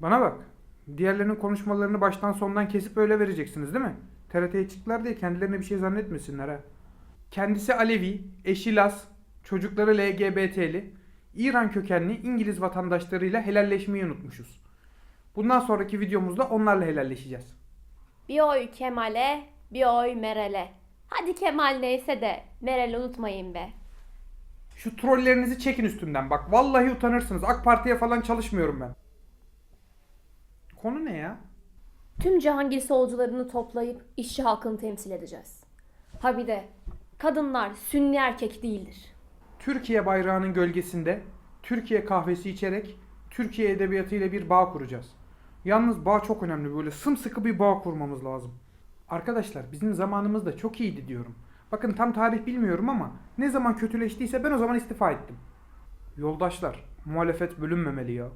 Bana bak. Diğerlerinin konuşmalarını baştan sondan kesip öyle vereceksiniz değil mi? TRT'ye çıktılar diye kendilerine bir şey zannetmesinler ha. Kendisi Alevi, eşi Laz, çocukları LGBT'li, İran kökenli İngiliz vatandaşlarıyla helalleşmeyi unutmuşuz. Bundan sonraki videomuzda onlarla helalleşeceğiz. Bir oy Kemal'e, bir oy Meral'e. Hadi Kemal neyse de Meral'i unutmayın be. Şu trollerinizi çekin üstümden bak. Vallahi utanırsınız. AK Parti'ye falan çalışmıyorum ben. Konu ne ya? Tüm Cihangir solcularını toplayıp işçi halkını temsil edeceğiz. Ha bir de kadınlar sünni erkek değildir. Türkiye bayrağının gölgesinde Türkiye kahvesi içerek Türkiye edebiyatıyla bir bağ kuracağız. Yalnız bağ çok önemli böyle sımsıkı bir bağ kurmamız lazım. Arkadaşlar bizim zamanımızda çok iyiydi diyorum. Bakın tam tarih bilmiyorum ama ne zaman kötüleştiyse ben o zaman istifa ettim. Yoldaşlar muhalefet bölünmemeli ya.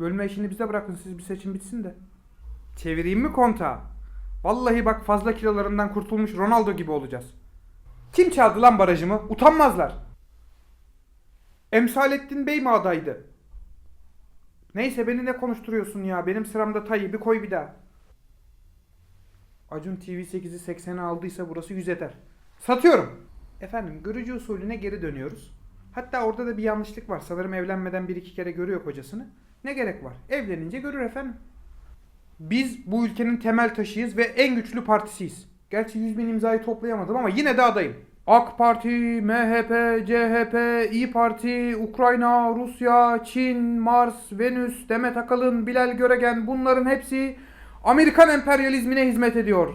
Bölme işini bize bırakın siz bir seçim bitsin de. Çevireyim mi kontağı? Vallahi bak fazla kilolarından kurtulmuş Ronaldo gibi olacağız. Kim çaldı lan barajımı? Utanmazlar. Emsalettin Bey mi adaydı? Neyse beni ne konuşturuyorsun ya? Benim sıramda Tayyip'i koy bir daha. Acun TV 8'i 80'e aldıysa burası 100 eder. Satıyorum. Efendim görücü usulüne geri dönüyoruz. Hatta orada da bir yanlışlık var. Sanırım evlenmeden bir iki kere görüyor kocasını. Ne gerek var? Evlenince görür efendim. Biz bu ülkenin temel taşıyız ve en güçlü partisiyiz. Gerçi 100 bin imzayı toplayamadım ama yine de adayım. AK Parti, MHP, CHP, İyi Parti, Ukrayna, Rusya, Çin, Mars, Venüs, Demet Akalın, Bilal Göregen bunların hepsi Amerikan emperyalizmine hizmet ediyor.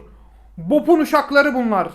Bopun uşakları bunlar.